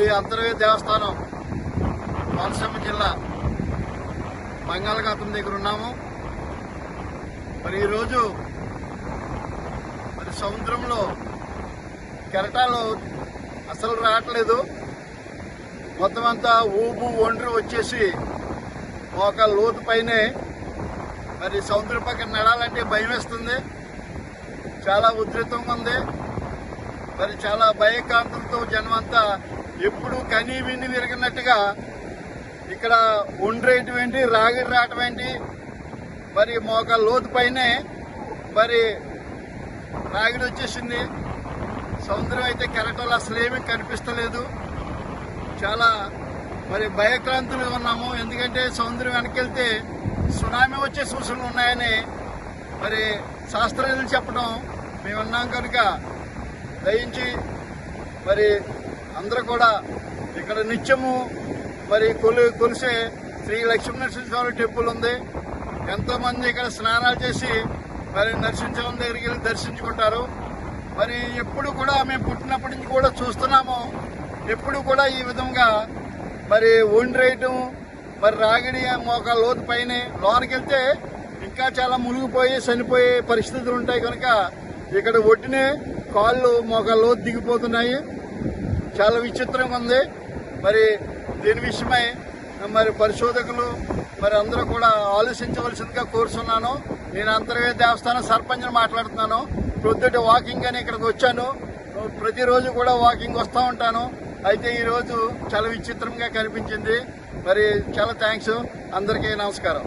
శ్రీ అంతర్వేది దేవస్థానం కోనసీమ జిల్లా. బంగాళాఖాతం దగ్గర ఉన్నాము. మరి ఈరోజు మరి సముద్రంలో కెరటాలు అసలు రావట్లేదు. మొత్తం అంతా ఊపు ఒండ్రు వచ్చేసి ఒక లోతు పైనే. మరి సముద్రం పక్కన నడాలంటే భయం వేస్తుంది. చాలా ఉధృతంగా ఉంది. మరి చాలా భయకాంతంతో జనం అంతా ఎప్పుడు కనీ విని తిరిగినట్టుగా ఇక్కడ ఉండేటువంటి ఏంటి రాగిడి రావటం ఏంటి మరి మోక లోతు పైనే మరి రాగిడి వచ్చేసింది. సముద్రం అయితే కెరటాలు అసలు ఏమీ కనిపిస్తలేదు. చాలా మరి భయక్రాంతులు ఉన్నాము. ఎందుకంటే సముద్రం వెనకెళ్తే సునామీ వచ్చే సూచనలు ఉన్నాయని మరి శాస్త్రజ్ఞులు చెప్పడం మేము ఉన్నాం కనుక దయించి మరి అందరూ కూడా ఇక్కడ నిత్యము మరి కొలు కొలిసే శ్రీ లక్ష్మీనరసింహస్వామి టెంపుల్ ఉంది. ఎంతోమంది ఇక్కడ స్నానాలు చేసి మరి నరసింహస్వామి దగ్గరికి వెళ్ళి దర్శించుకుంటారు. మరి ఎప్పుడు కూడా మేము పుట్టినప్పటి నుంచి కూడా చూస్తున్నాము. ఎప్పుడు కూడా ఈ విధంగా మరి ఒండ్రేయటం మరి రాగిడి మోక లోతు పైన లోనకెళ్తే ఇంకా చాలా మునిగిపోయి చనిపోయే పరిస్థితులు ఉంటాయి కనుక ఇక్కడ ఒడ్డునే కాళ్ళు మోక దిగిపోతున్నాయి. చాలా విచిత్రంగా ఉంది. మరి దీని విషయమై మరి పరిశోధకులు మరి అందరూ కూడా ఆలోచించవలసిందిగా కోరుతున్నాను నేను అంతర్వేద దేవస్థానం సర్పంచ్ని మాట్లాడుతున్నాను. ప్రొద్దుట వాకింగ్ అని ఇక్కడికి వచ్చాను. ప్రతిరోజు కూడా వాకింగ్ వస్తూ ఉంటాను. అయితే ఈరోజు చాలా విచిత్రంగా కనిపించింది. మరి చాలా థ్యాంక్స్ అందరికీ నమస్కారం.